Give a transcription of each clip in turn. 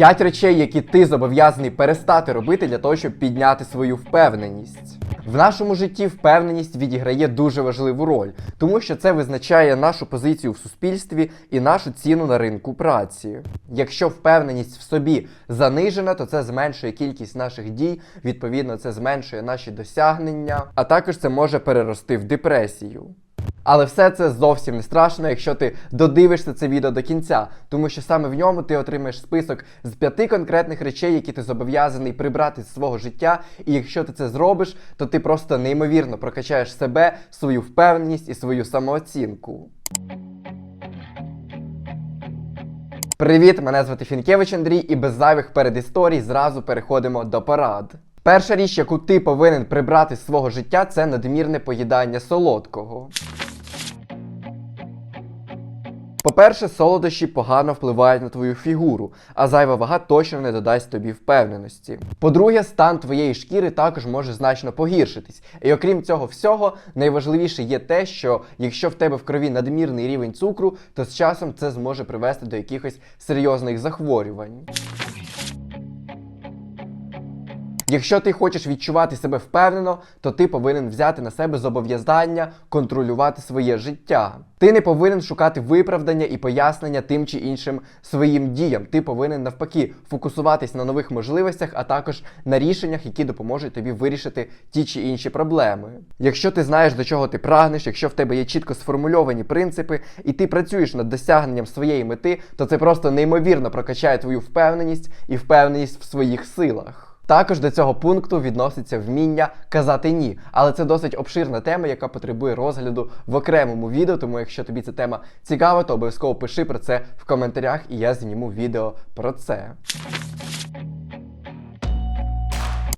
П'ять речей, які ти зобов'язаний перестати робити для того, щоб підняти свою впевненість. В нашому житті впевненість відіграє дуже важливу роль, тому що це визначає нашу позицію в суспільстві і нашу ціну на ринку праці. Якщо впевненість в собі занижена, то це зменшує кількість наших дій, відповідно, це зменшує наші досягнення, а також це може перерости в депресію. Але все це зовсім не страшно, якщо ти додивишся це відео до кінця, тому що саме в ньому ти отримаєш список з п'яти конкретних речей, які ти зобов'язаний прибрати з свого життя. І якщо ти це зробиш, то ти просто неймовірно прокачаєш себе, свою впевненість і свою самооцінку. Привіт, мене звати Фінкевич Андрій, і без зайвих передісторій зразу переходимо до порад. Перша річ, яку ти повинен прибрати з свого життя, це надмірне поїдання солодкого. По-перше, солодощі погано впливають на твою фігуру, а зайва вага точно не додасть тобі впевненості. По-друге, стан твоєї шкіри також може значно погіршитись. І окрім цього всього, найважливіше є те, що якщо в тебе в крові надмірний рівень цукру, то з часом це зможе привести до якихось серйозних захворювань. Якщо ти хочеш відчувати себе впевнено, то ти повинен взяти на себе зобов'язання контролювати своє життя. Ти не повинен шукати виправдання і пояснення тим чи іншим своїм діям. Ти повинен навпаки фокусуватись на нових можливостях, а також на рішеннях, які допоможуть тобі вирішити ті чи інші проблеми. Якщо ти знаєш до чого ти прагнеш, якщо в тебе є чітко сформульовані принципи, і ти працюєш над досягненням своєї мети, то це просто неймовірно прокачає твою впевненість і впевненість в своїх силах. Також до цього пункту відноситься вміння казати ні, але це досить обширна тема, яка потребує розгляду в окремому відео. Тому, якщо тобі ця тема цікава, то обов'язково пиши про це в коментарях, і я зніму відео про це.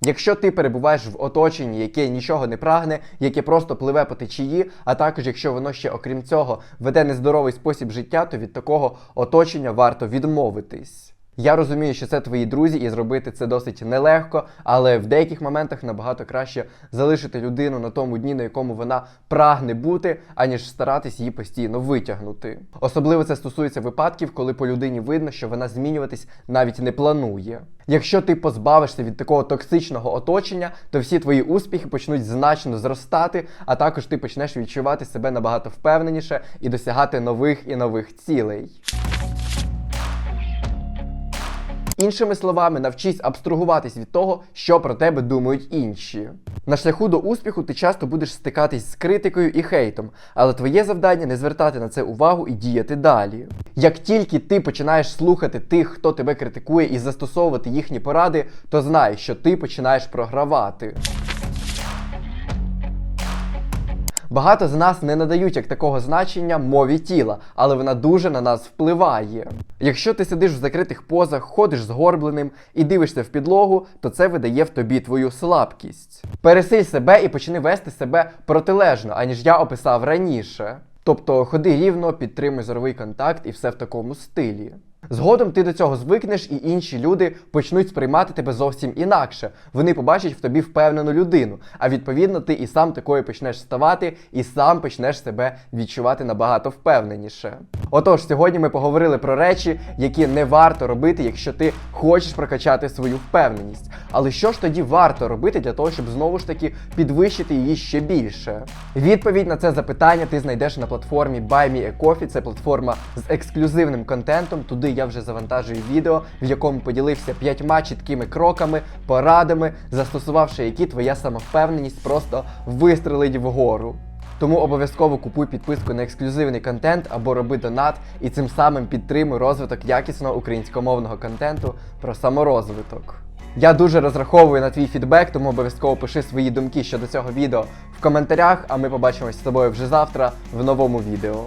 Якщо ти перебуваєш в оточенні, яке нічого не прагне, яке просто пливе по течії, а також якщо воно ще, окрім цього, веде нездоровий спосіб життя, то від такого оточення варто відмовитись. Я розумію, що це твої друзі, і зробити це досить нелегко, але в деяких моментах набагато краще залишити людину на тому дні, на якому вона прагне бути, аніж старатись її постійно витягнути. Особливо це стосується випадків, коли по людині видно, що вона змінюватись навіть не планує. Якщо ти позбавишся від такого токсичного оточення, то всі твої успіхи почнуть значно зростати, а також ти почнеш відчувати себе набагато впевненіше і досягати нових і нових цілей. Іншими словами, навчись абстрагуватись від того, що про тебе думають інші. На шляху до успіху ти часто будеш стикатись з критикою і хейтом, але твоє завдання не звертати на це увагу і діяти далі. Як тільки ти починаєш слухати тих, хто тебе критикує, і застосовувати їхні поради, то знай, що ти починаєш програвати. Багато з нас не надають як такого значення мові тіла, але вона дуже на нас впливає. Якщо ти сидиш в закритих позах, ходиш згорбленим і дивишся в підлогу, то це видає в тобі твою слабкість. Пересиль себе і почни вести себе протилежно, аніж я описав раніше. Тобто ходи рівно, підтримуй зоровий контакт і все в такому стилі. Згодом ти до цього звикнеш, і інші люди почнуть сприймати тебе зовсім інакше. Вони побачать в тобі впевнену людину. А відповідно, ти і сам такою почнеш ставати, і сам почнеш себе відчувати набагато впевненіше. Отож, сьогодні ми поговорили про речі, які не варто робити, якщо ти хочеш прокачати свою впевненість. Але що ж тоді варто робити для того, щоб знову ж таки підвищити її ще більше? Відповідь на це запитання ти знайдеш на платформі Buy Me. Це платформа з ексклюзивним контентом. Туди я вже завантажую відео, в якому поділився п'ятьма чіткими кроками, порадами, застосувавши які твоя самовпевненість просто вистрелить вгору. Тому обов'язково купуй підписку на ексклюзивний контент або роби донат і цим самим підтримуй розвиток якісного українськомовного контенту про саморозвиток. Я дуже розраховую на твій фідбек, тому обов'язково пиши свої думки щодо цього відео в коментарях, а ми побачимось з тобою вже завтра в новому відео.